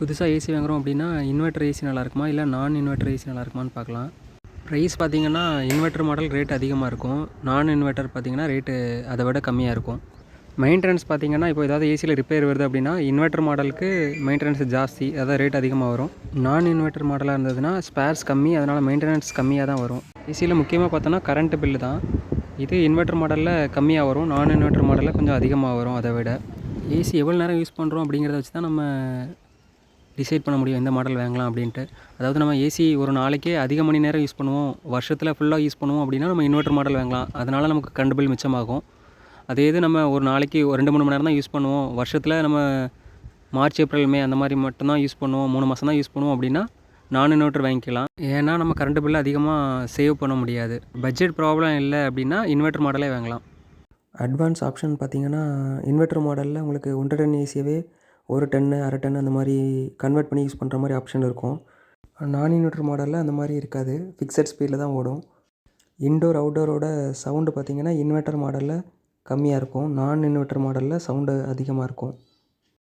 புதுசாக ஏசி வாங்குகிறோம் அப்படின்னா இன்வெர்டர் ஏசி நல்லாயிருக்குமா இல்லை நான் இன்வெர்டர் ஏசி நல்லா இருக்குமான்னு பார்க்கலாம். ப்ரைஸ் பார்த்தீங்கன்னா இன்வெர்டர் மாடல் ரேட் அதிகமாக இருக்கும். நான் இன்வெர்ட்டர் பார்த்தீங்கன்னா ரேட்டு அதை விட கம்மியாக இருக்கும். மெயின்டெனன்ஸ் பார்த்தீங்கன்னா இப்போ ஏதாவது ஏசியில் ரிப்பேர் வருது அப்படின்னா இன்வெர்டர் மாடலுக்கு மெயின்டெனன்ஸ் ஜாஸ்தி அதாவது ரேட் அதிகமாக வரும். நான் இன்வெர்டர் மாடலாக இருந்ததுன்னா ஸ்பேர்ஸ் கம்மி அதனால் மெயின்டெனன்ஸ் கம்மியாக தான் வரும். ஏசியில் முக்கியமாக பார்த்தோன்னா கரண்ட் பில்லு தான். இது இன்வெர்டர் மாடலில் கம்மியாக வரும் நான் இன்வெர்டர் மாடலில் கொஞ்சம் அதிகமாக வரும் அதை விட. ஏசி எவ்வளோ நேரம் யூஸ் பண்ணுறோம் அப்படிங்கிறத வச்சு தான் நம்ம டிசைட் பண்ண முடியும் எந்த மாடல் வாங்கலாம் அப்படின்ட்டு. அதாவது நம்ம ஏசி ஒரு நாளைக்கே அதிக மணி நேரம் யூஸ் பண்ணுவோம். வருஷத்தில் ஃபுல்லாக யூஸ் பண்ணுவோம் அப்படின்னா நம்ம இன்வெர்ட்டர் மாடல் வாங்கலாம். அதனால் நமக்கு கரண்ட் பில் மிச்சமாகும். அதே இது நம்ம ஒரு நாளைக்கு ஒரு ரெண்டு மூணு மணி நேரம் தான் யூஸ் பண்ணுவோம். வருஷத்தில் நம்ம மார்ச் ஏப்ரல் மே அந்த மாதிரி மட்டும்தான் யூஸ் பண்ணுவோம். மூணு மாதம் தான் யூஸ் பண்ணுவோம் அப்படின்னா நான் இன்வெர்ட்டர் வாங்கிக்கலாம். ஏன்னா நம்ம கரண்ட் பில் அதிகமாக சேவ் பண்ண முடியாது. பட்ஜெட் ப்ராப்ளம் இல்லை அப்படின்னா இன்வெர்ட்டர் மாடலே வாங்கலாம். அட்வான்ஸ் ஆப்ஷன் பார்த்தீங்கன்னா இன்வெர்ட்டர் மாடலில் உங்களுக்கு ஒன்றரை ஏசியவே ஒரு டன்னு அரை டன் அந்த மாதிரி கன்வெர்ட் பண்ணி யூஸ் பண்ணுற மாதிரி ஆப்ஷன் இருக்கும். நான் இன்வெர்ட்டர் மாடலில் அந்த மாதிரி இருக்காது. ஃபிக்ஸட் ஸ்பீடில் தான் ஓடும். இன்டோர் அவுட்டோரோட சவுண்டு பார்த்தீங்கன்னா இன்வெர்ட்டர் மாடலில் கம்மியாக இருக்கும். நான் இன்வெர்ட்டர் மாடலில் சவுண்டு அதிகமாக இருக்கும்.